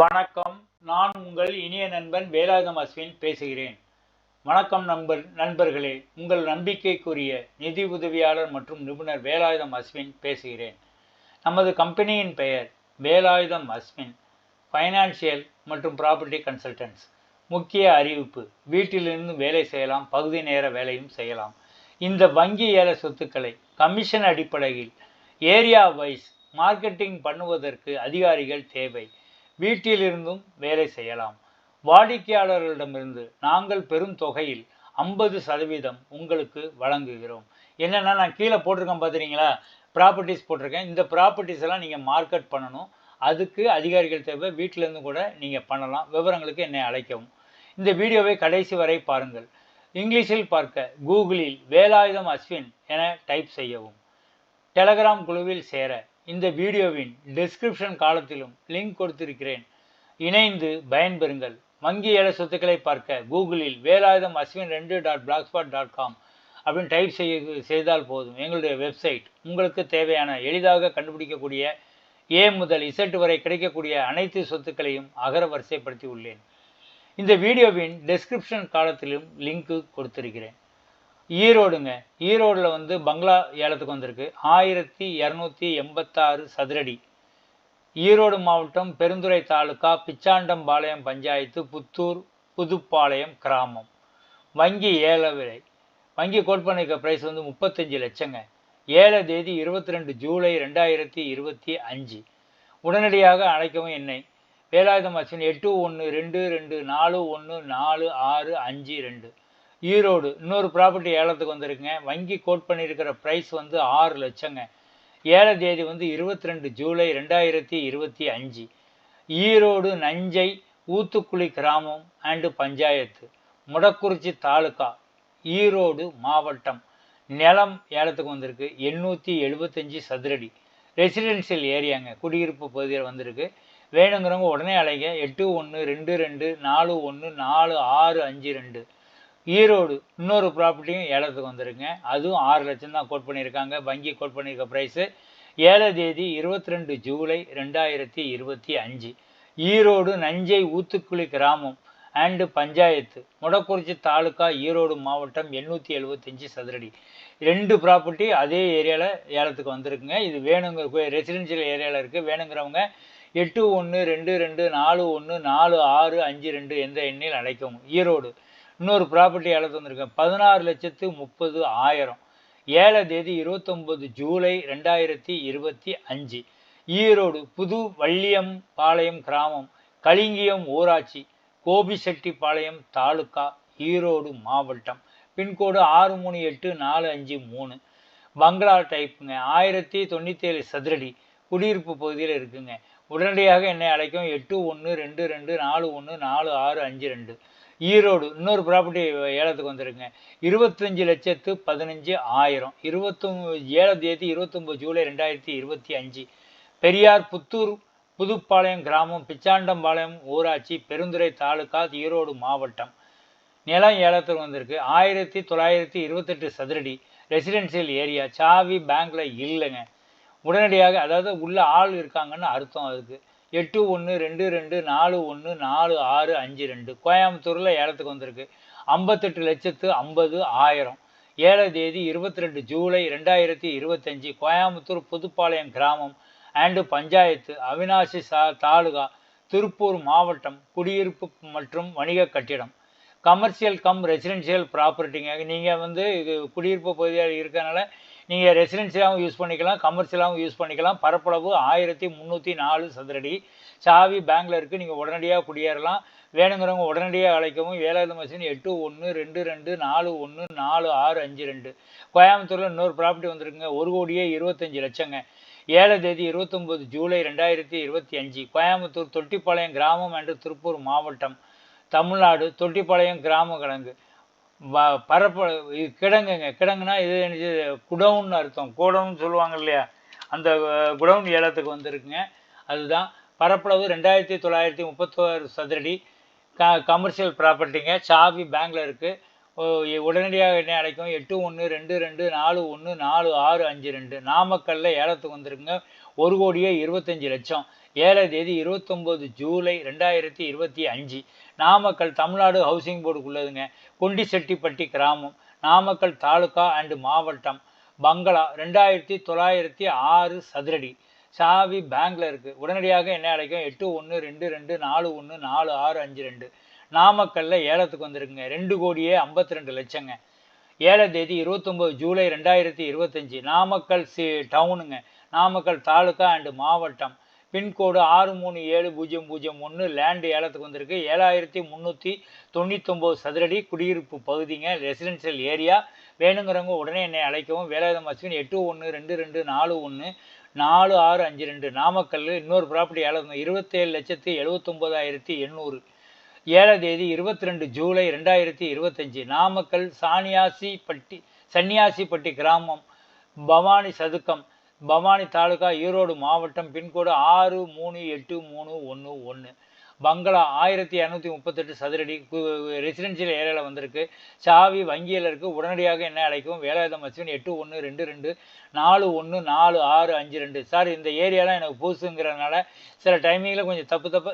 வணக்கம். நான் உங்கள் இனிய நண்பன் வேலாயுதம் அஸ்வின் பேசுகிறேன். வணக்கம் நண்பர் நண்பர்களே. உங்கள் நம்பிக்கைக்குரிய நிதி உதவியாளர் மற்றும் நிபுணர் வேலாயுதம் அஸ்வின் பேசுகிறேன். நமது கம்பெனியின் பெயர் வேலாயுதம் அஸ்வின். ஃபைனான்சியல் மற்றும் ப்ராப்பர்ட்டி கன்சல்டன்ஸ் முக்கிய அறிவிப்பு வீட்டிலிருந்து வேலை செய்யலாம் பகுதி நேர வேலையும் செய்யலாம். இந்த வங்கி ஏல சொத்துக்களை கமிஷன் அடிப்படையில் ஏரியா வைஸ் மார்க்கெட்டிங் பண்ணுவதற்கு அதிகாரிகள் தேவை. வீட்டிலிருந்தும் வேலை செய்யலாம். வாடிக்கையாளர்களிடமிருந்து நாங்கள் பெரும் தொகையில் ஐம்பது சதவீதம் உங்களுக்கு வழங்குகிறோம். என்னென்னா நான் கீழே போட்டிருக்கேன் பார்த்துறீங்களா ப்ராப்பர்ட்டிஸ் போட்டிருக்கேன். இந்த ப்ராப்பர்ட்டிஸ் எல்லாம் நீங்கள் மார்க்கெட் பண்ணணும். அதுக்கு அதிகாரிகள் தேவை. வீட்டிலேருந்து கூட நீங்கள் பண்ணலாம். விவரங்களுக்கு என்னை அழைக்கவும். இந்த வீடியோவை கடைசி வரை பாருங்கள். இங்கிலீஷில் பார்க்க கூகுளில் வேலாயுதம் அஸ்வின் என டைப் செய்யவும். டெலகிராம் குழுவில் சேர இந்த வீடியோவின் டெஸ்கிரிப்ஷன் காலத்திலும் லிங்க் கொடுத்திருக்கிறேன். இணைந்து பயன்பெறுங்கள். வங்கி ஏல சொத்துக்களை பார்க்க கூகுளில் வேலாயுதம் அஸ்வின் ரெண்டு டாட் பிளாக்ஸ்பாட் டாட் காம் அப்படின்னு டைப் செய்ய செய்தால் போதும். எங்களுடைய வெப்சைட் உங்களுக்கு தேவையான எளிதாக கண்டுபிடிக்கக்கூடிய ஏ முதல் இசட் வரை கிடைக்கக்கூடிய அனைத்து சொத்துக்களையும் அகர வரிசைப்படுத்தி உள்ளேன். இந்த வீடியோவின் டெஸ்கிரிப்ஷன் காலத்திலும் லிங்க்கு கொடுத்திருக்கிறேன். ஈரோடுங்க. ஈரோடில் வந்து பங்களா ஏலத்துக்கு வந்திருக்கு. ஆயிரத்தி இரநூத்தி எண்பத்தாறு சதுரடி. ஈரோடு மாவட்டம் பெருந்துறை தாலுக்கா பிச்சாண்டம்பாளையம் பஞ்சாயத்து புத்தூர் புதுப்பாளையம் கிராமம். வங்கி ஏல விலை. வங்கி கோட் பண்ணிக்க ப்ரைஸ் வந்து முப்பத்தஞ்சு லட்சங்க. ஏழ தேதி இருபத்தி ரெண்டு ஜூலை ரெண்டாயிரத்தி இருபத்தி அஞ்சு. உடனடியாக அழைக்கவும் என்னை. வேலாயுதம் அஸ்வின் எட்டு ஒன்று ரெண்டு ரெண்டு நாலு ஒன்று நாலு ஆறு அஞ்சு ரெண்டு. ஈரோடு இன்னொரு ப்ராப்பர்ட்டி ஏலத்துக்கு வந்திருக்குங்க. வங்கி கோட் பண்ணியிருக்கிற ப்ரைஸ் வந்து ஆறு லட்சங்க. ஏல தேதி வந்து இருபத்தி ரெண்டு ஜூலை ரெண்டாயிரத்தி இருபத்தி அஞ்சு. ஈரோடு நஞ்சை ஊத்துக்குழி கிராமம் அண்டு பஞ்சாயத்து முடக்குறிச்சி தாலுக்கா ஈரோடு மாவட்டம். நிலம் ஏலத்துக்கு வந்திருக்கு. எண்ணூற்றி எழுபத்தஞ்சி சதுரடி. ரெசிடென்சியல் ஏரியாங்க குடியிருப்பு பகுதியில் வந்திருக்கு. வேணுங்கிறவங்க உடனே அழைங்க எட்டு ஒன்று ரெண்டு ரெண்டு நாலு ஒன்று நாலு ஆறு அஞ்சு ரெண்டு. ஈரோடு இன்னொரு ப்ராப்பர்ட்டியும் ஏலத்துக்கு வந்திருக்குங்க அதுவும் ஆறு லட்சம் தான் கோட் பண்ணியிருக்காங்க வங்கி கோட் பண்ணியிருக்க ப்ரைஸு ஏழை தேதி இருபத்தி ரெண்டு ஜூலை ரெண்டாயிரத்தி இருபத்தி அஞ்சு. ஈரோடு நஞ்சை ஊத்துக்குழி கிராமம் அண்டு பஞ்சாயத்து முடக்குறிச்சி தாலுக்கா ஈரோடு மாவட்டம் எண்ணூற்றி எழுபத்தஞ்சி சதுரடி. ரெண்டு ப்ராப்பர்ட்டி அதே ஏரியாவில் ஏலத்துக்கு வந்திருக்குங்க. இது வேணுங்கிற ரெசிடென்ஷியல் ஏரியாவில் இருக்குது வேணுங்கிறவங்க எட்டு ஒன்று ரெண்டு ரெண்டு நாலு ஒன்று நாலு ஆறு அஞ்சு ரெண்டு எந்த எண்ணில் அழைக்கவும். ஈரோடு இன்னொரு ப்ராப்பர்ட்டி ஏலத்து வந்திருக்கேன். பதினாறு லட்சத்து முப்பது ஆயிரம். ஏழை தேதி இருபத்தொம்பது ஜூலை ரெண்டாயிரத்தி இருபத்தி அஞ்சு. ஈரோடு புது வள்ளியம் பாளையம் கிராமம் கலிங்கியம் ஊராட்சி கோபிசெட்டிப்பாளையம் தாலுக்கா ஈரோடு மாவட்டம். பின்கோடு ஆறு மூணு எட்டு நாலு அஞ்சு மூணு. பங்களா டைப்புங்க ஆயிரத்தி தொண்ணூற்றி ஏழு சதுரடி குடியிருப்பு பகுதியில் இருக்குங்க. உடனடியாக என்னை அழைக்கும் எட்டு ஒன்று ரெண்டு ரெண்டு நாலு ஒன்று நாலு ஆறு அஞ்சு ரெண்டு. ஈரோடு இன்னொரு ப்ராப்பர்ட்டி ஏலத்துக்கு வந்திருக்குங்க இருபத்தஞ்சி லட்சத்து பதினஞ்சு ஆயிரம். இருபத்தொம்பது ஏழாம் தேதி இருபத்தொம்பது ஜூலை ரெண்டாயிரத்தி இருபத்தி அஞ்சு. பெரியார் புத்தூர் புதுப்பாளையம் கிராமம் பிச்சாண்டம்பாளையம் ஊராட்சி பெருந்துறை தாலுக்கா ஈரோடு மாவட்டம். நிலம் ஏலத்துக்கு வந்திருக்கு. ஆயிரத்தி தொள்ளாயிரத்தி இருபத்தெட்டு சதுரடி ரெசிடென்சியல் ஏரியா சாவி பேங்க்ல இல்லைங்க. உடனடியாக அதாவது உள்ள ஆள் இருக்காங்கன்னு அர்த்தம் அதுக்கு. எட்டு ஒன்று ரெண்டு ரெண்டு நாலு ஒன்று நாலு ஆறு அஞ்சு ரெண்டு. கோயம்புத்தூரில் ஏலத்துக்கு வந்திருக்கு. ஐம்பத்தெட்டு லட்சத்து ஐம்பது ஆயிரம். ஏழை தேதி இருபத்தி ரெண்டு ஜூலை ரெண்டாயிரத்தி இருபத்தஞ்சி. கோயம்புத்தூர் புதுப்பாளையம் கிராமம் அண்டு பஞ்சாயத்து அவினாசி சா தாலுகா திருப்பூர் மாவட்டம் குடியிருப்பு மற்றும் வணிக கட்டிடம். கமர்ஷியல் கம் ரெசிடென்ஷியல் ப்ராப்பர்ட்டிங்க நீங்கள் வந்து இது குடியிருப்பு பகுதியாக இருக்கிறனால நீங்கள் ரெசிடென்சியாகவும் யூஸ் பண்ணிக்கலாம் கமர்ஷியலாகவும் யூஸ் பண்ணிக்கலாம். பரப்பளவு ஆயிரத்தி முந்நூற்றி நாலு சதுரடி. சாவி பேங்கில் இருக்குது நீங்கள் உடனடியாக குடியேறலாம். வேணுங்கிறவங்க உடனடியாக அழைக்கவும் வேலாயுத மசின் எட்டு ஒன்று ரெண்டு ரெண்டு நாலு ஒன்று நாலு ஆறு அஞ்சு ரெண்டு. கோயம்புத்தூரில் இன்னொரு ப்ராப்பர்ட்டி வந்திருக்குங்க ஒரு கோடியே இருபத்தஞ்சி லட்சங்க. ஏழு தேதி இருபத்தொம்போது ஜூலை ரெண்டாயிரத்தி இருபத்தி அஞ்சு. கோயம்புத்தூர் தொட்டிப்பாளையம் கிராமம் என்று திருப்பூர் மாவட்டம். தமிழ்நாடு தொட்டிப்பாளையம் கிராம கிழங்கு பரப்ப இது கிடங்குங்க. கிடங்குனா இது என்னது குடவுன்னு அர்த்தம். கூடவுன்னு சொல்லுவாங்க இல்லையா? அந்த குடவுன் ஏலத்துக்கு வந்திருக்குங்க. அதுதான். பரப்பளவு ரெண்டாயிரத்தி தொள்ளாயிரத்தி முப்பத்தோரு சதுரடி. க கமர்ஷியல் ப்ராப்பர்ட்டிங்க சாவி பேங்கில் இருக்குது உடனடியாக என்ன அழைக்கும் எட்டு ஒன்று ரெண்டு ரெண்டு நாலு ஒன்று நாலு ஆறு அஞ்சு ரெண்டு. நாமக்கல்ல ஏலத்துக்கு வந்திருக்குங்க. ஒரு கோடியே இருபத்தஞ்சி லட்சம். ஏழை தேதி இருபத்தொம்போது ஜூலை ரெண்டாயிரத்தி இருபத்தி அஞ்சு. நாமக்கல் தமிழ்நாடு ஹவுசிங் போர்டுக்குள்ளதுங்க கொண்டிசெட்டிப்பட்டி கிராமம். நாமக்கல் தாலுகா அண்டு மாவட்டம். பங்களா ரெண்டாயிரத்தி தொள்ளாயிரத்தி ஆறு சதுரடி. சாவி பேங்க்ல இருக்கு. உடனடியாக என்ன அழைக்கும்? எட்டு ஒன்று ரெண்டு ரெண்டு நாலு ஒன்று நாலு ஆறு அஞ்சு ரெண்டு. நாமக்கல்ல ஏலத்துக்கு வந்திருக்குங்க. ரெண்டு கோடியே ஐம்பத்தி ரெண்டு லட்சங்க. ஏழாம் தேதி இருபத்தொம்போது ஜூலை ரெண்டாயிரத்தி இருபத்தஞ்சி நாமக்கல் சி டவுனுங்க. நாமக்கல் தாலுகா அண்டு மாவட்டம். பின்கோடு ஆறு மூணு ஏழு பூஜ்ஜியம் பூஜ்ஜியம் ஒன்று லேண்டு ஏலத்துக்கு வந்திருக்கு. ஏழாயிரத்தி முந்நூற்றி தொண்ணூத்தொம்பது சதுரடி குடியிருப்பு பகுதிங்க ரெசிடென்ஷியல் ஏரியா வேணுங்கிறவங்க உடனே என்னை அழைக்கவும். வேலாயுதம் அஸ்வின் எட்டு ஒன்று ரெண்டு ரெண்டு நாலு ஒன்று நாலு ஆறு அஞ்சு ரெண்டு. நாமக்கல் இன்னொரு ப்ராப்பர்ட்டி ஏலம் இருபத்தேழு லட்சத்தி எழுபத்தொம்போதாயிரத்தி எண்ணூறு. ஏழாம் தேதி இருபத்தி ரெண்டு ஜூலை ரெண்டாயிரத்தி இருபத்தஞ்சி. நாமக்கல் சாணியாசிப்பட்டி சன்னியாசிப்பட்டி கிராமம். பவானி சதுக்கம். பவானி தாலுகா ஈரோடு மாவட்டம் பின்கோடு ஆறு மூணு எட்டு மூணு ஒன்று ஒன்று பங்களா ஆயிரத்தி இரநூத்தி முப்பத்தெட்டு சதுரடி. ரெசிடென்ஷியல் ஏரியாவில் வந்திருக்கு. சாவி வங்கியில் இருக்குது உடனடியாக என்ன அழைக்கும்? வேலாயுதம் அச்சுவன் எட்டு ஒன்று ரெண்டு ரெண்டு நாலு ஒன்று நாலு ஆறு அஞ்சு ரெண்டு. சார் இந்த ஏரியாலாம் எனக்கு புதுசுங்கிறதுனால சில டைமிங்கில் கொஞ்சம் தப்பு தப்பு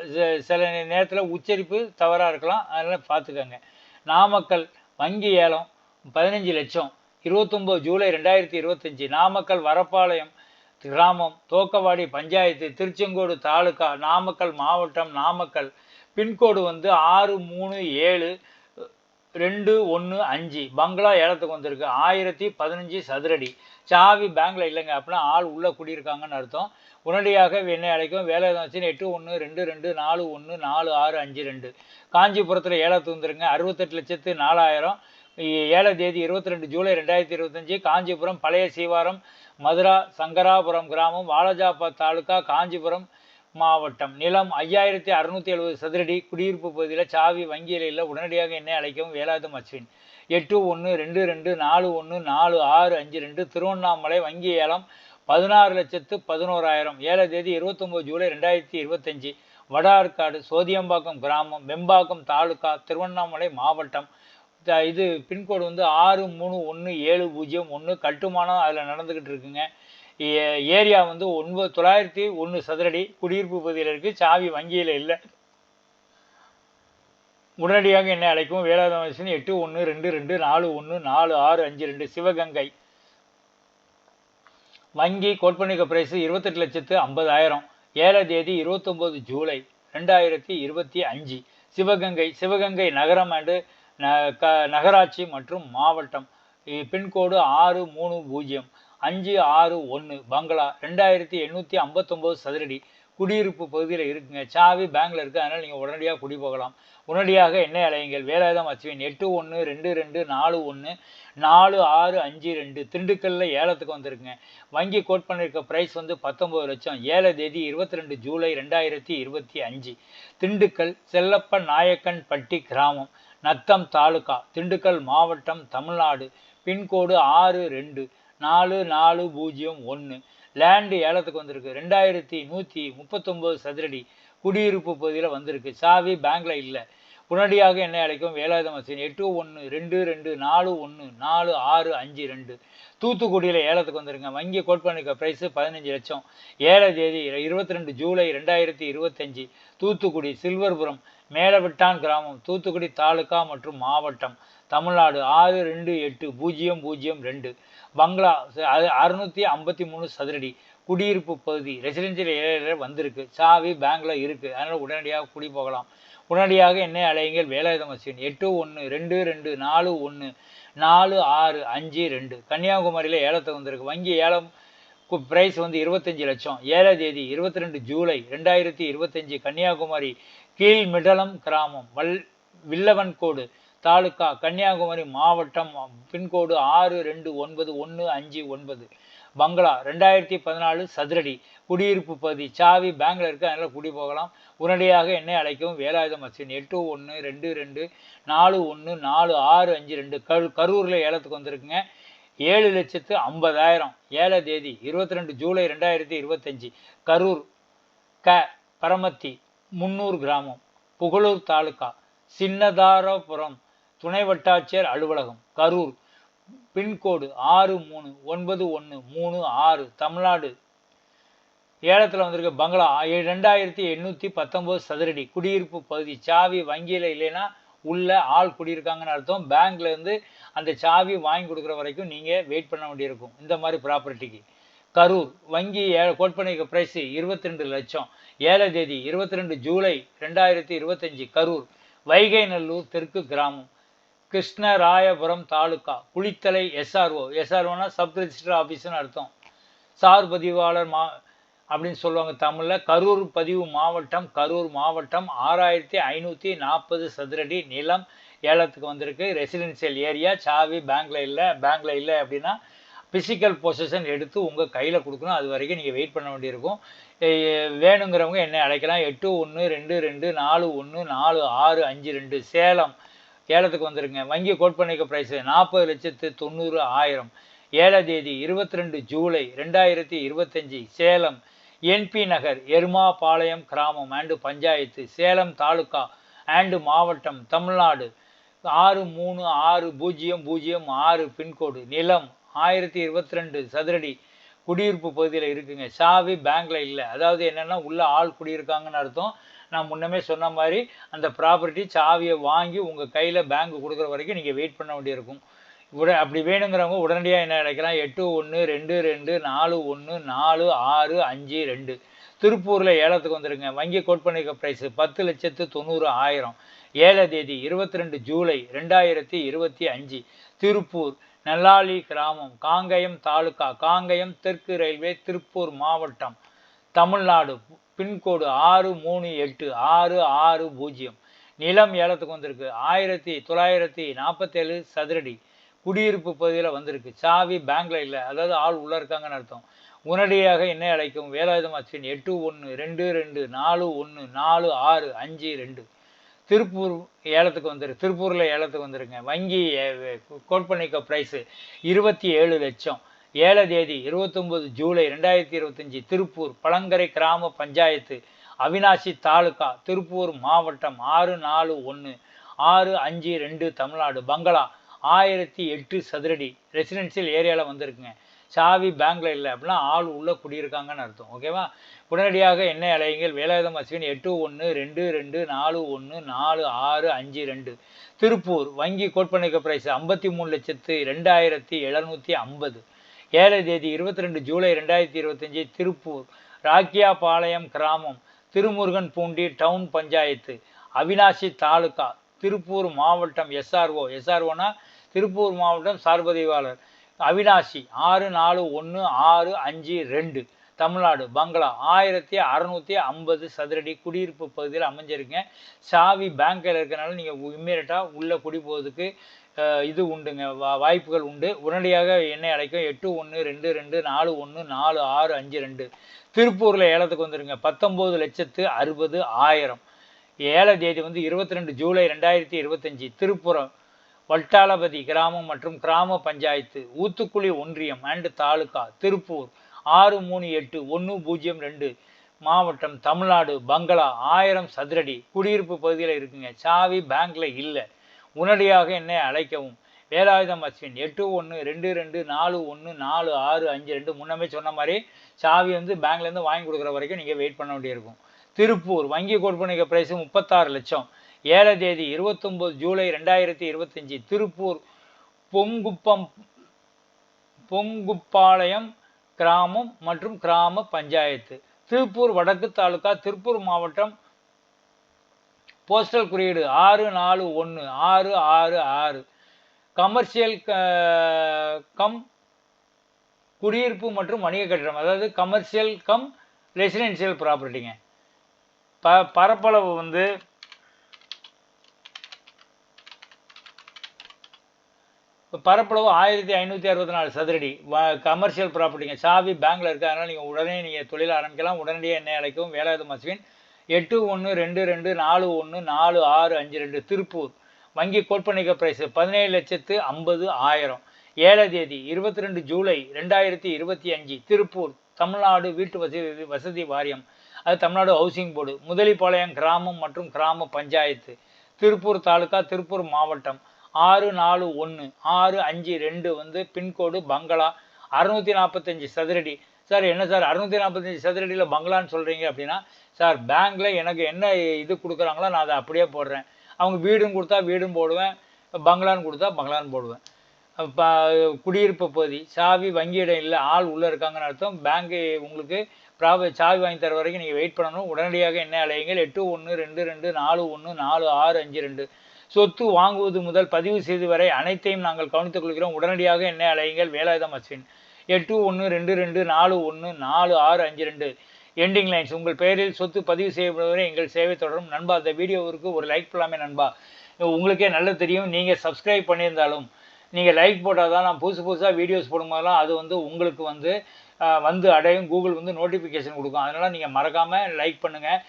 சில நேரத்தில் உச்சரிப்பு தவறாக இருக்கலாம். அதனால் பார்த்துக்கோங்க. நாமக்கல் வங்கி ஏலம் பதினஞ்சு லட்சம். இருபத்தொம்போது ஜூலை ரெண்டாயிரத்தி இருபத்தஞ்சி நாமக்கல் வரப்பாளையம் கிராமம் தோக்கவாடி பஞ்சாயத்து திருச்செங்கோடு தாலுகா நாமக்கல் மாவட்டம் நாமக்கல். பின்கோடு வந்து ஆறு மூணு ஏழு ரெண்டு ஒன்று அஞ்சு. பங்களா ஏலத்துக்கு வந்திருக்கு. ஆயிரத்தி பதினஞ்சு சதுரடி. சாவி பேங்க்ல இல்லைங்க. அப்படின்னா ஆள் உள்ளே குடியிருக்காங்கன்னு அர்த்தம். உடனடியாக என்னை அழைக்கும்? வேலை வச்சு எட்டு ஒன்று ரெண்டு ரெண்டு நாலு ஒன்று நாலு ஆறு அஞ்சு ரெண்டு. காஞ்சிபுரத்தில் ஏலத்து வந்துருங்க. அறுபத்தெட்டு லட்சத்து நாலாயிரம். ஏழாம் தேதி இருபத்தி ரெண்டு ஜூலை ரெண்டாயிரத்தி இருபத்தஞ்சி காஞ்சிபுரம் பழைய சீவாரம் மதுரா சங்கராபுரம் கிராமம் வாலாஜாபாத் தாலுகா காஞ்சிபுரம் மாவட்டம். நிலம் ஐயாயிரத்தி அறுநூத்தி எழுபது சதுரடி குடியிருப்பு பகுதியில் சாவி வங்கியில் இல்லை உடனடியாக என்னை அழைக்கவும் வேலாயுதம் அஸ்வின் எட்டு ஒன்று ரெண்டு ரெண்டு நாலு ஒன்று நாலு ஆறு அஞ்சு ரெண்டு திருவண்ணாமலை வங்கி ஏலம் பதினாறு லட்சத்து பதினோராயிரம். ஏழாம் தேதி இருபத்தொம்போது ஜூலை ரெண்டாயிரத்தி இருபத்தஞ்சி. வடார்காடு சோதியம்பாக்கம் கிராமம் வெம்பாக்கம் தாலுகா திருவண்ணாமலை மாவட்டம். இது பின்கோடு வந்து ஆறு மூணு ஒன்று ஏழு பூஜ்ஜியம் ஒன்று கட்டுமானம் அதில் நடந்துக்கிட்டு இருக்குங்க. ஏ- ஏரியா வந்து ஒன்பது தொள்ளாயிரத்தி ஒன்று சதுரடி குடியிருப்பு பகுதியில் இருக்குது சாவி வங்கியில் இல்லை. உடனடியாக என்னை அழைக்கும்? வேளாண் எட்டு ஒன்று ரெண்டு ரெண்டு நாலு ஒன்று நாலு ஆறு அஞ்சு ரெண்டு சிவகங்கை. வங்கி கோட்பணிக்க பிரைஸ் இருபத்தெட்டு லட்சத்து ஐம்பதாயிரம். ஏழை தேதி இருபத்தொம்போது ஜூலை ரெண்டாயிரத்தி இருபத்தி அஞ்சு. சிவகங்கை சிவகங்கை நகரம் அண்டு ந- க- நகராட்சி மற்றும் மாவட்டம். பின்கோடு ஆறு மூணு பூஜ்ஜியம். அஞ்சு ஆறு ஒன்று பங்களா. ரெண்டாயிரத்தி எண்ணூற்றி ஐம்பத்தொம்போது சதுரடி. குடியிருப்பு பகுதியில் இருக்குங்க. சாவி பேங்கில் இருக்குது அதனால் நீங்கள் உடனடியாக குடி போகலாம். உடனடியாக என்ன அலையுங்கள். வேலாயுதம் அச்சுவேன் எட்டு ஒன்று ரெண்டு ரெண்டு நாலு ஒன்று நாலு ஆறு அஞ்சு ரெண்டு. திண்டுக்கல்லில் ஏலத்துக்கு வந்திருக்குங்க. வங்கி கோட் பண்ணியிருக்க ப்ரைஸ் வந்து பத்தொம்பது லட்சம். ஏழை தேதி இருபத்தி ரெண்டு ஜூலை ரெண்டாயிரத்தி இருபத்தி அஞ்சு. திண்டுக்கல் செல்லப்ப நாயக்கன் பட்டி கிராமம். நத்தம் தாலுகா திண்டுக்கல் மாவட்டம் தமிழ்நாடு பின்கோடு ஆறு ரெண்டு நாலு நாலு பூஜ்ஜியம் ஒன்று லேண்டு ஏலத்துக்கு வந்திருக்கு. ரெண்டாயிரத்தி நூற்றி முப்பத்தொம்போது சதுரடி குடியிருப்பு பகுதியில் வந்திருக்கு. சாவி பேங்க்ல இல்லை. உடனடியாக என்னை அழைக்கும்? வேலாயுதம் அசின் எட்டு ஒன்று ரெண்டு ரெண்டு நாலு ஒன்று நாலு ஆறு அஞ்சு ரெண்டு. தூத்துக்குடியில் ஏலத்துக்கு வந்துருங்க. வங்கி கோட் பண்ணிக்க ப்ரைஸு பதினஞ்சு லட்சம். ஏழை தேதி இருபத்தி ரெண்டு ஜூலை ரெண்டாயிரத்தி இருபத்தஞ்சி. தூத்துக்குடி சில்வர்புரம் மேலவிட்டான் கிராமம் தூத்துக்குடி தாலுகா மற்றும் மாவட்டம். தமிழ்நாடு ஆறு ரெண்டு எட்டு பூஜ்ஜியம் பூஜ்ஜியம் ரெண்டு. பங்களா அறுநூத்தி ஐம்பத்தி மூணு சதுரடி. குடியிருப்பு பகுதி ரெசிடென்சியல் ஏரியாவில் வந்திருக்கு. சாவி பேங்கில் இருக்குது அதனால் உடனடியாக குடி போகலாம். உடனடியாக என்ன அலையுங்கள் வேலாயுதம் அஸ்வின் எட்டு ஒன்று ரெண்டு ரெண்டு நாலு ஒன்று நாலு ஆறு அஞ்சு ரெண்டு. கன்னியாகுமரியில் ஏலத்தை வந்திருக்கு. வங்கி ஏலம் ப்ரைஸ் வந்து இருபத்தஞ்சி லட்சம். ஏழாம் தேதி இருபத்தி ரெண்டு ஜூலை ரெண்டாயிரத்தி இருபத்தஞ்சி கன்னியாகுமரி கீழ்மிடலம் கிராமம் வல் வில்லவன்கோடு தாலுக்கா கன்னியாகுமரி மாவட்டம் பின்கோடு ஆறு ரெண்டு ஒன்பது ஒன்று அஞ்சு ஒன்பது. பங்களா ரெண்டாயிரத்தி பதினாலு சதுரடி குடியிருப்பு பகுதி சாவி பேங்கில் இருக்கு அதனால் குடி போகலாம். உடனடியாக என்னை அழைக்கவும் வேலாயுதம் அஸ்வின் எட்டு ஒன்று ரெண்டு ரெண்டு நாலு ஒன்று நாலு ஆறு அஞ்சு ரெண்டு கரு கரூரில் ஏலத்துக்கு வந்திருக்குங்க. ஏழு லட்சத்து ஐம்பதாயிரம் ஏழை தேதி இருபத்தி ரெண்டு ஜூலை ரெண்டாயிரத்தி இருபத்தஞ்சி கரூர் க பரமத்தி முன்னூர் கிராமம் புகழூர் தாலுகா சின்னதாரபுரம் துணை வட்டாட்சியர் அலுவலகம் கரூர் பின்கோடு ஆறு மூணு ஒன்பது ஒன்று மூணு ஆறு தமிழ்நாடு. ஏலத்தில் வந்திருக்க பங்களா ரெண்டாயிரத்தி எண்ணூற்றி பத்தொம்போது சதுரடி குடியிருப்பு பகுதி சாவி வங்கியில் இல்லைன்னா உள்ள ஆள் குடியிருக்காங்கன்னு அர்த்தம். பேங்க்லேருந்து அந்த சாவி வாங்கி கொடுக்குற வரைக்கும் நீங்கள் வெயிட் பண்ண வேண்டியிருக்கும். இந்த மாதிரி ப்ராப்பர்ட்டிக்கு கரூர் வங்கி ஏ கோட்பனைக்கு பிரைஸு இருபத்தி ரெண்டு லட்சம். ஏழை தேதி இருபத்தி ரெண்டு ஜூலை ரெண்டாயிரத்தி இருபத்தஞ்சி கரூர் வைகை நல்லூர் தெற்கு கிராமம். கிருஷ்ணராயபுரம் தாலுக்கா குளித்தலை எஸ்ஆர்ஓ. எஸ்ஆர்ஓனா சப் ரிஜிஸ்டர் ஆஃபீஸ்னு அர்த்தம். சார் பதிவாளர் மா அப்படின்னு சொல்லுவாங்க தமிழில். கரூர் பதிவு மாவட்டம் கரூர் மாவட்டம் ஆறாயிரத்தி ஐநூற்றி நாற்பது சதுரடி நிலம் ஏலத்துக்கு வந்திருக்கு. ரெசிடென்சியல் ஏரியா சாவி பேங்க்ல இல்லை பேங்க்ல இல்லை அப்படின்னா ஃபிசிக்கல் பொசிஷன் எடுத்து உங்கள் கையில் கொடுக்கணும். அது வரைக்கும் நீங்கள் வெயிட் பண்ண வேண்டியிருக்கும். வேணுங்கிறவங்க என்ன அழைக்கலாம்? எட்டு ஒன்று ரெண்டு ரெண்டு நாலு ஒன்று நாலு ஆறு அஞ்சு ரெண்டு. சேலம் ஏலத்துக்கு வந்துருங்க. வங்கி கோட் பண்ணிக்க ப்ரைஸு நாற்பது லட்சத்து தொண்ணூறு ஆயிரம். ஏழாம் தேதி இருபத்தி ரெண்டு ஜூலை ரெண்டாயிரத்தி இருபத்தஞ்சி சேலம் என்பி நகர் எருமாபாளையம் கிராமம் ஆண்டு பஞ்சாயத்து சேலம் தாலுக்கா ஆண்டு மாவட்டம் தமிழ்நாடு. ஆறு மூணு ஆறு பூஜ்ஜியம் பூஜ்ஜியம் ஆறு பின்கோடு நிலம் ஆயிரத்தி இருபத்தி ரெண்டு சதுரடி குடியிருப்பு பகுதியில் இருக்குங்க. சாவி பேங்க்ல இல்லை. அதாவது என்னென்னா உள்ளே ஆள் குடியிருக்காங்கன்னு அர்த்தம். நான் முன்னமே சொன்ன மாதிரி அந்த ப்ராப்பர்ட்டி சாவியை வாங்கி உங்கள் கையில் பேங்க் கொடுக்குற வரைக்கும் நீங்கள் வெயிட் பண்ண வேண்டியிருக்கும். உட அப்படி வேணுங்கிறவங்க உடனடியாக என்ன கிடைக்கலாம் எட்டு ஒன்று ரெண்டு ரெண்டு நாலு ஒன்று நாலு ஆறு அஞ்சு ரெண்டு. திருப்பூரில் ஏலத்துக்கு வந்துருங்க. வங்கி கோட் பண்ணிக்க ப்ரைஸு பத்து லட்சத்து தொண்ணூறு ஆயிரம். ஏழை தேதி இருபத்தி ரெண்டு ஜூலை ரெண்டாயிரத்தி இருபத்தி அஞ்சு. திருப்பூர். நல்லாளி கிராமம் காங்கயம் தாலுகா காங்கயம் தெற்கு ரயில்வே திருப்பூர் மாவட்டம் தமிழ்நாடு பின்கோடு ஆறு மூணு எட்டு ஆறு ஆறு பூஜ்ஜியம். நிலம் ஏலத்துக்கு வந்திருக்கு. ஆயிரத்தி தொள்ளாயிரத்தி நாற்பத்தேழு சதுரடி குடியிருப்பு பகுதியில் வந்திருக்கு. சாவி பேங்க்ல இல்லை. அதாவது ஆள் உள்ள இருக்காங்கன்னு அர்த்தம். உடனடியாக என்ன அழைக்கும்? வேலாயுதம் அச்சின் எட்டு ஒன்று ரெண்டு ரெண்டு நாலு ஒன்று நாலு ஆறு அஞ்சு ரெண்டு. திருப்பூர் ஏலத்துக்கு வந்துரு திருப்பூரில் ஏலத்துக்கு வந்துருங்க. வங்கி கோட்பண்ணிக்க ப்ரைஸு இருபத்தி ஏழு லட்சம். ஏழு தேதி இருபத்தொம்போது ஜூலை ரெண்டாயிரத்தி இருபத்தஞ்சி திருப்பூர் பழங்கரை கிராம பஞ்சாயத்து அவினாசி தாலுகா திருப்பூர் மாவட்டம் ஆறு நாலு ஒன்று ஆறு அஞ்சு ரெண்டு தமிழ்நாடு பங்களா ஆயிரத்தி எட்டு சதுரடி. ரெசிடென்சியல் ஏரியாவில் வந்திருக்குங்க. சாவி பேங்க்ல இல்லை அப்படின்னா ஆள் உள்ளே குடியிருக்காங்கன்னு அர்த்தம். ஓகேவா உடனடியாக என்னை அலையுங்கள்? வேலாயுதம் அஸ்வின் எட்டு ஒன்று ரெண்டு ரெண்டு நாலு ஒன்று நாலு ஆறு அஞ்சு ரெண்டு. திருப்பூர் வங்கி கோட்பனைக்கு பிரைஸ் ப்ரைஸ் ஐம்பத்தி மூணு லட்சத்து ரெண்டாயிரத்தி எழுநூற்றி ஐம்பது. ஏழை தேதி இருபத்தி ரெண்டு ஜூலை ரெண்டாயிரத்தி இருபத்தஞ்சி திருப்பூர் ராக்கியாபாளையம் கிராமம் திருமுருகன் பூண்டி டவுன் பஞ்சாயத்து அவினாசி தாலுகா திருப்பூர் மாவட்டம் எஸ்ஆர்ஓ. எஸ்ஆர்ஓனா திருப்பூர் மாவட்டம் சார்பதிவாளர். அவினாசி ஆறு நாலு ஒன்று ஆறு அஞ்சு ரெண்டு. தமிழ்நாடு பங்களா. ஆயிரத்தி அறநூற்றி ஐம்பது சதுரடி குடியிருப்பு பகுதியில் அமைஞ்சிருங்க. சாவி பேங்க்கில் இருக்கிறனால நீங்கள் இம்மீடியட்டாக உள்ளே குடி போகிறதுக்கு இது உண்டுங்க. வா வாய்ப்புகள் உண்டு. உடனடியாக என்னை அழைக்கும் எட்டு ஒன்று ரெண்டு ரெண்டு நாலு ஒன்று நாலு ஆறு அஞ்சு ரெண்டு. திருப்பூரில் ஏலத்துக்கு வந்துடுங்க பத்தொம்போது லட்சத்து அறுபது ஆயிரம். ஏழை தேதி வந்து இருபத்தி ரெண்டு ஜூலை ரெண்டாயிரத்தி இருபத்தஞ்சி. திருப்புரம் வட்டாலபதி கிராமம் மற்றும் கிராம பஞ்சாயத்து ஊத்துக்குழி ஒன்றியம் அண்டு தாலுகா திருப்பூர். ஆறு மூணு எட்டு ஒன்று பூஜ்ஜியம் ரெண்டு. மாவட்டம் தமிழ்நாடு பங்களா. ஆயிரம் சதுரடி. குடியிருப்பு பகுதியில் இருக்குங்க. சாவி பேங்க்ல இல்லை. உடனடியாக என்னை அழைக்கவும். வேலாயுதம் அஸ்வின் எட்டு ஒன்று ரெண்டு ரெண்டு நாலு ஒன்று நாலு ஆறு அஞ்சு ரெண்டு முன்னமே சொன்ன மாதிரி சாவி வந்து பேங்க்லேருந்து வாங்கி கொடுக்குற வரைக்கும் நீங்கள் வெயிட் பண்ண வேண்டியிருக்கும். திருப்பூர் வங்கி கொடுப்பனைக்கு பிரைஸ் முப்பத்தாறு லட்சம். ஏழை தேதி இருபத்தொம்போது ஜூலை ரெண்டாயிரத்தி இருபத்தஞ்சி. திருப்பூர் பொங்குப்பம் பொங்குப்பாளையம் கிராமம் மற்றும் கிராம பஞ்சாயத்து. திருப்பூர் வடக்கு தாலுகா திருப்பூர் மாவட்டம் போஸ்டல் குறியீடு ஆறு நாலு ஒன்று ஆறு ஆறு ஆறு. கமர்ஷியல் கம் குடியிருப்பு மற்றும் வணிக கட்டிடம் அதாவது கமர்ஷியல் கம் ரெசிடென்ஷியல் ப்ராப்பர்ட்டிங்க ப பரப்பளவு வந்து பரப்பளவு ஆயிரத்தி ஐநூற்றி அறுபத்தி நாலு சதுரடி. கமர்ஷியல் ப்ராப்பர்ட்டிங்க சாவி பேங்கில் இருக்குது அதனால் நீங்கள் உடனே நீங்கள் தொழில் ஆரம்பிக்கலாம். உடனடியாக என்னை அழைக்கும் வேலாயுதம் அஸ்வின் எட்டு ஒன்று ரெண்டு ரெண்டு நாலு ஒன்று நாலு ஆறு அஞ்சு ரெண்டு திருப்பூர். வங்கி கோட்பணிக்க பிரைஸு பதினேழு லட்சத்து ஐம்பது ஆயிரம். ஏழை தேதி இருபத்தி ரெண்டு ஜூலை ரெண்டாயிரத்தி இருபத்தி அஞ்சு திருப்பூர். தமிழ்நாடு வீட்டு வசதி வசதி வாரியம். அது தமிழ்நாடு ஹவுசிங் போர்டு முதலிப்பாளையம் கிராமம் மற்றும் கிராம பஞ்சாயத்து. திருப்பூர் தாலுகா திருப்பூர் மாவட்டம். ஆறு நாலு ஒன்று ஆறு அஞ்சு ரெண்டு வந்து பின்கோடு பங்களா. அறுநூற்றி நாற்பத்தஞ்சு சதுரடி. சார் என்ன சார் அறுநூற்றி நாற்பத்தஞ்சு சதுரடியில் பங்களான்னு சொல்கிறீங்க அப்படின்னா சார் பேங்க்கில் எனக்கு என்ன இது கொடுக்குறாங்களோ நான் அதை அப்படியே போடுறேன். அவங்க வீடும் கொடுத்தா வீடும் போடுவேன் பங்களான்னு கொடுத்தா பங்களான்னு போடுவேன். இப்போ குடியிருப்பு பகுதி சாவி வங்கியிடம் இல்லை ஆள் உள்ளே இருக்காங்கன்னு அர்த்தம். பேங்க்கு உங்களுக்கு ப்ராப சாவி வாங்கி தர வரைக்கும் நீங்கள் வெயிட் பண்ணணும். உடனடியாக என்ன அலையுங்கள்? எட்டு ஒன்று ரெண்டு ரெண்டு நாலு ஒன்று நாலு ஆறு அஞ்சு ரெண்டு. சொத்து வாங்குவது முதல் பதிவு செய்து வரை அனைத்தையும் நாங்கள் கவனித்துக் கொள்கிறோம். உடனடியாக என்னை அலையுங்கள் வேலாயுதம் அஸ்வின் எட்டு ஒன்று ரெண்டு ரெண்டு நாலு ஒன்று நாலு ஆறு அஞ்சு ரெண்டு எண்டிங் லைன்ஸ் உங்கள் பெயரில் சொத்து பதிவு செய்யப்படுவதை எங்கள் சேவை தொடரும். நண்பா அந்த வீடியோவிற்கு ஒரு லைக் பண்ணலாமே நண்பா. உங்களுக்கே நல்லா தெரியும். நீங்கள் சப்ஸ்கிரைப் பண்ணியிருந்தாலும் நீங்கள் லைக் போட்டால் தான் நான் புதுசு புதுசாக வீடியோஸ் போடும்போதெல்லாம் அது வந்து உங்களுக்கு வந்து வந்து அடையும். கூகுள் வந்து நோட்டிஃபிகேஷன் கொடுக்கும். அதனால் நீங்கள் மறக்காமல் லைக் பண்ணுங்கள்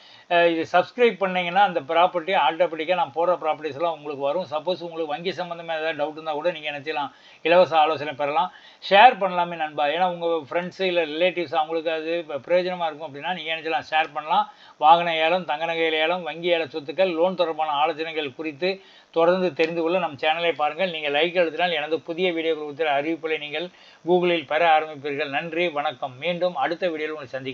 இது சப்ஸ்கிரைப் பண்ணிங்கன்னா அந்த ப்ராப்பர்ட்டி ஆட்டோமேட்டிக்காக நான் போடுற ப்ராப்பர்ட்டிஸ்லாம் உங்களுக்கு வரும். சப்போஸ் உங்களுக்கு வங்கி சம்மந்தமாக ஏதாவது டவுட் இருந்தால் கூட நீங்கள் என்ன செய்யலாம் இலவச ஆலோசனை பெறலாம். ஷேர் பண்ணலாமே நண்பா. ஏன்னா உங்கள் ஃப்ரெண்ட்ஸு இல்லை ரிலேட்டிவ்ஸ் அவங்களுக்கு அது இப்போ பிரயோஜனமாக இருக்கும் அப்படின்னா நீங்கள் என்ன செய்யலாம் ஷேர் பண்ணலாம். வாகன ஏலம் தங்க நகை ஏலம் வங்கி ஏல சொத்துக்கள் லோன் தொடர்பான ஆலோசனைகள் குறித்து தொடர்ந்து தெரிந்து கொள்ள நம் சேனலை பாருங்கள். நீங்கள் லைக் எழுதினால் எனது புதிய வீடியோக்கள் குறித்த அறிவிப்புகளை நீங்கள் கூகுளில் பெற ஆரம்பிப்பீர்கள். நன்றி வணக்கம். மீண்டும் அடுத்த வீடியோவில் உங்களை சந்திக்கிறேன்.